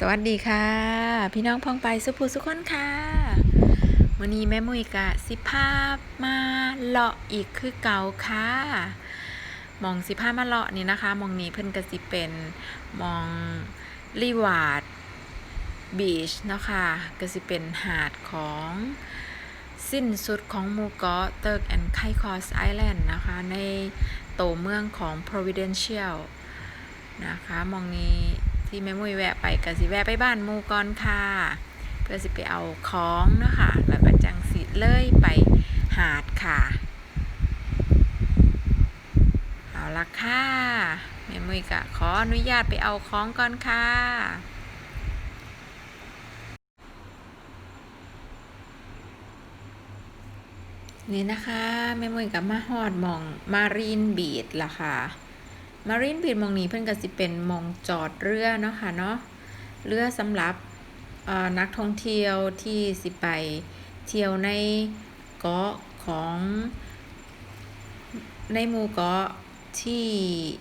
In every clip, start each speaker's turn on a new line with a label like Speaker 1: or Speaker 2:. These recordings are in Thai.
Speaker 1: สวัสดีค่ะ พี่น้องพองไปสุภูสุขคนค่ะวันนี้แม่มุยกะสิภาพมาเลาะอีกคือเก่าค่ะมองสิภาพมาเลาะนี่นะคะมองนี้เพิ่นกะสิเป็นมองรีวาร์ดบีชเนาะค่ะก็สิเป็นหาดของสิ้นสุดของมูเกาะเติร์กแอนด์ไคคอสไอแลนด์นะคะ ในโตเมืองของ Providential นะคะมองนี้ ที่แม่มุ้ยแวะไปก็สิแวะไปบ้านมูก่อนค่ะ เพื่อสิไปเอาของเนาะคะแล้วก็จังสิเลยไปหาดค่ะเอาละค่ะแม่มุ้ยก็ขออนุญาตไปเอาของก่อนค่ะนี่นะคะแม่มุ้ยกับมาฮอดมองมารีนบีดล่ะค่ะ มารีนบีดมองนี้เพิ่นก็สิเป็นมองจอดเรือเนาะค่ะเนาะเรือสำหรับนักท่องเที่ยวที่สิไปเที่ยวในเกาะของในหมู่เกาะที่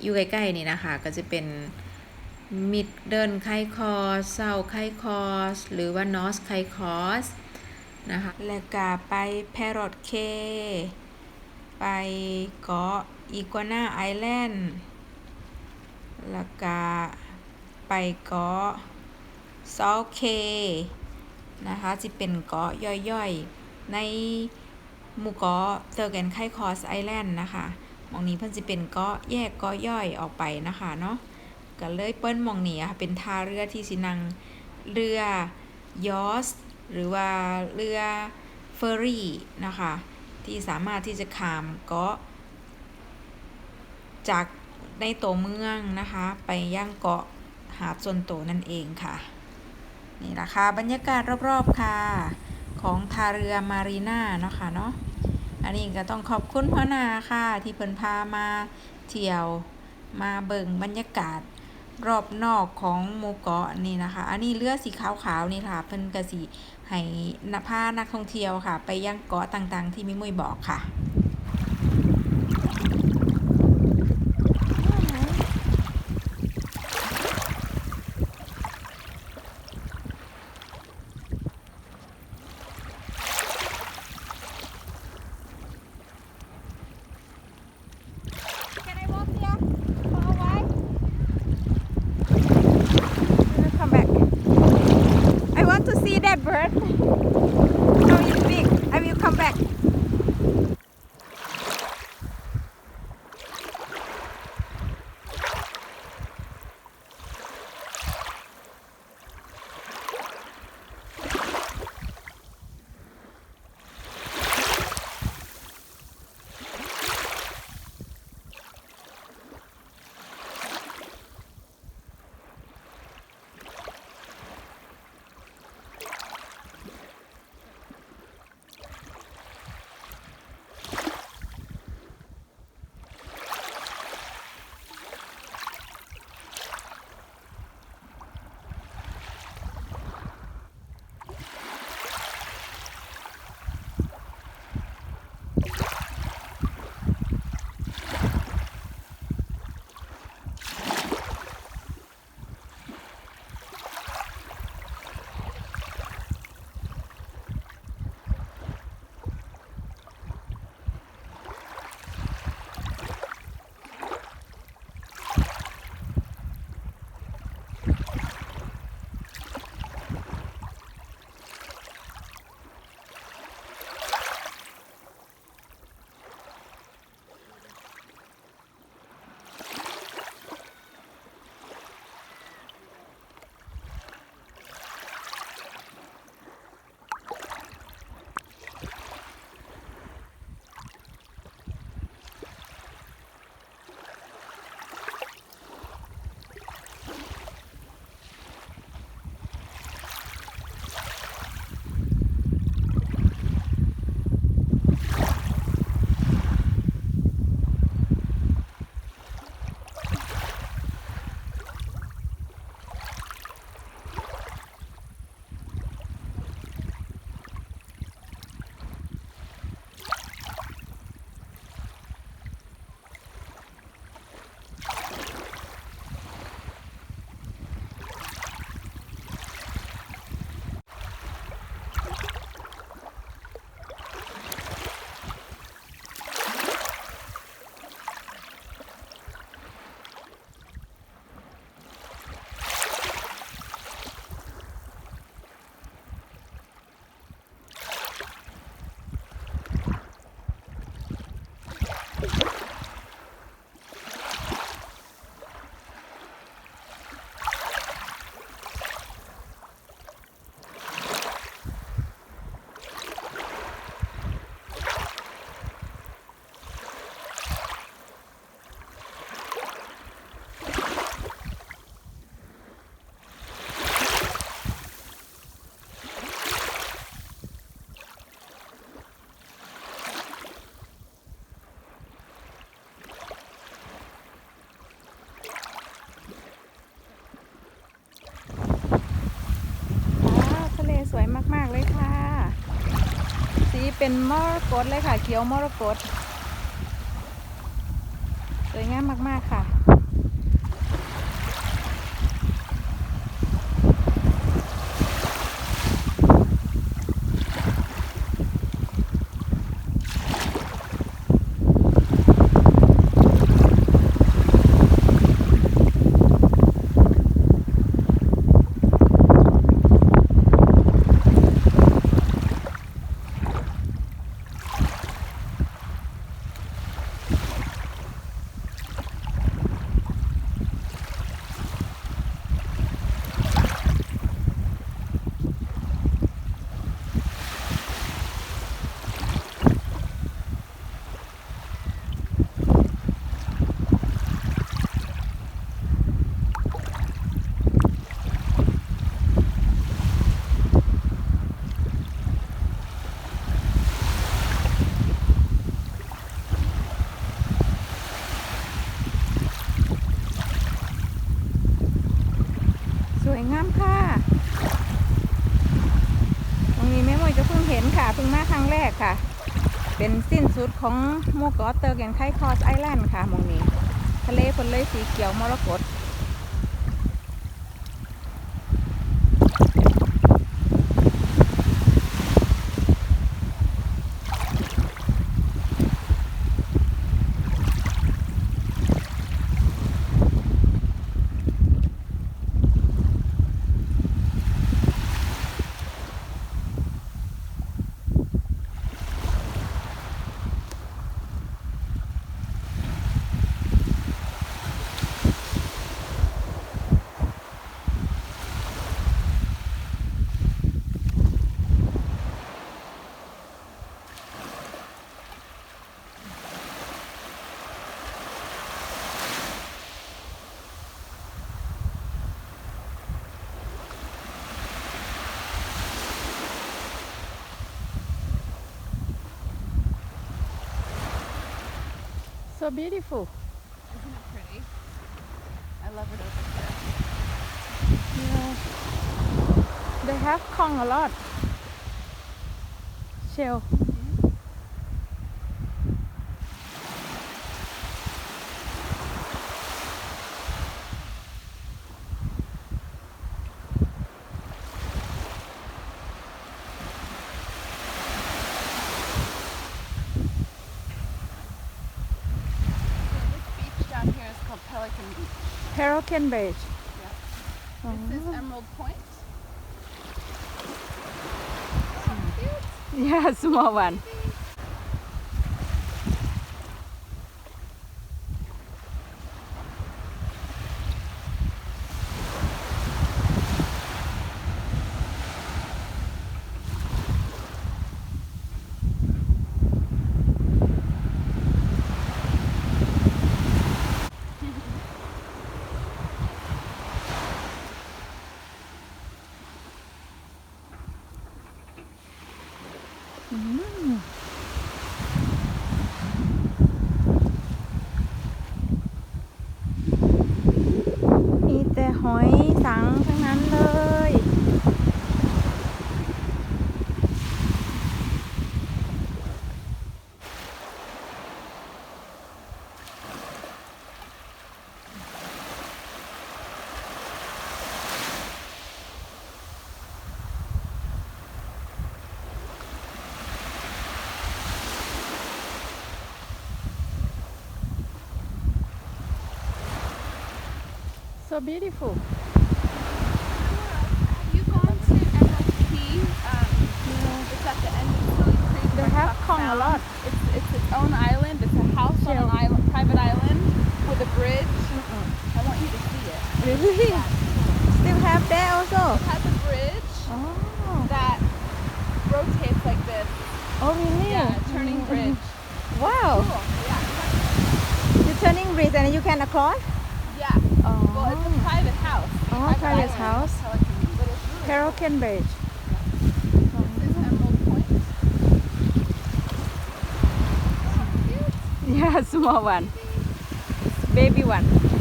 Speaker 1: อยู่ใกล้ๆนี่นะคะ ก็จะเป็นมิดเดินไคคอสเซาไคคอสหรือว่านอสไคคอสนะคะแล้วก็ไปแพรอตเค ไปเกาะอีกัวนาไอแลนด์ แล้วก็ไปกาะซอลเคนะคะจะเป็นเกาะย่อยๆ ในหมู่เกาะเตอร์แกนไคคอสไอแลนด์นะคะมองนี้เพิ่นจะเป็นเกาะแยกเกาะย่อยออกไปนะคะเนาะก็เลยเปิ้นมองนี้ค่ะเป็นท่าเรือที่สินังเรือยอสหรือว่าเรือเฟอร์รี่นะคะที่สามารถที่จะข้ามเกาะจาก ในตัวเมืองนะคะ ไปย่างเกาะหาดส่วนโตวนั่นเองค่ะ นี่ละค่ะบรรยากาศรอบๆค่ะ ของท่าเรือมารีนาเนาะค่ะเนาะอันนี้ก็ต้องขอบคุณพ่อนาค่ะ ที่เพิ่นพามาเที่ยวมาเบิ่งบรรยากาศรอบนอกของหมู่เกาะนี่นะคะ อันนี้เรือสีขาวๆนี่ค่ะ เพิ่นก็สิให้นักพานักท่องเที่ยวค่ะ ไปยังเกาะต่างๆ ที่มิมุยบอกค่ะ
Speaker 2: เป็นมรกตเลยค่ะ เขียวมรกตสวยงามมากๆค่ะ สวยงามค่ะ ตรงนี้แม่มวยจะเพิ่งเห็นค่ะ เพิ่งมาครั้งแรกค่ะ เป็นสิ้นสุด ของหมู่เกาะเตอร์แกงไทคอสไอแลนด์ค่ะมองนี้ ทะเลผลเลยสีเขียวมรกต so beautiful
Speaker 3: Isn't it pretty? I love it over here.
Speaker 2: yeah they have Kong a lot shell
Speaker 3: Parokin Beach.
Speaker 2: Yeah.
Speaker 3: This is
Speaker 2: oh.
Speaker 3: Emerald Point.
Speaker 2: Oh, yeah, small one. งทั้งนั้นเลย so beautiful A lot.
Speaker 3: It's, it's its own island. It's a house on an island, private island with a bridge. I want you to see it.
Speaker 2: really still have that also
Speaker 3: It has a bridge
Speaker 2: oh
Speaker 3: that rotates like this.
Speaker 2: oh really
Speaker 3: Yeah, a turning bridge.
Speaker 2: wow
Speaker 3: Cool. Yeah.
Speaker 2: you turning bridge and you can cross
Speaker 3: Yeah.
Speaker 2: oh
Speaker 3: Well, it's a oh. private house.
Speaker 2: Oh, private
Speaker 3: island,
Speaker 2: house.
Speaker 3: Pelican Beach, but it's really
Speaker 2: Pelican Beach
Speaker 3: This is Emerald Point.
Speaker 2: yeah small one. Baby one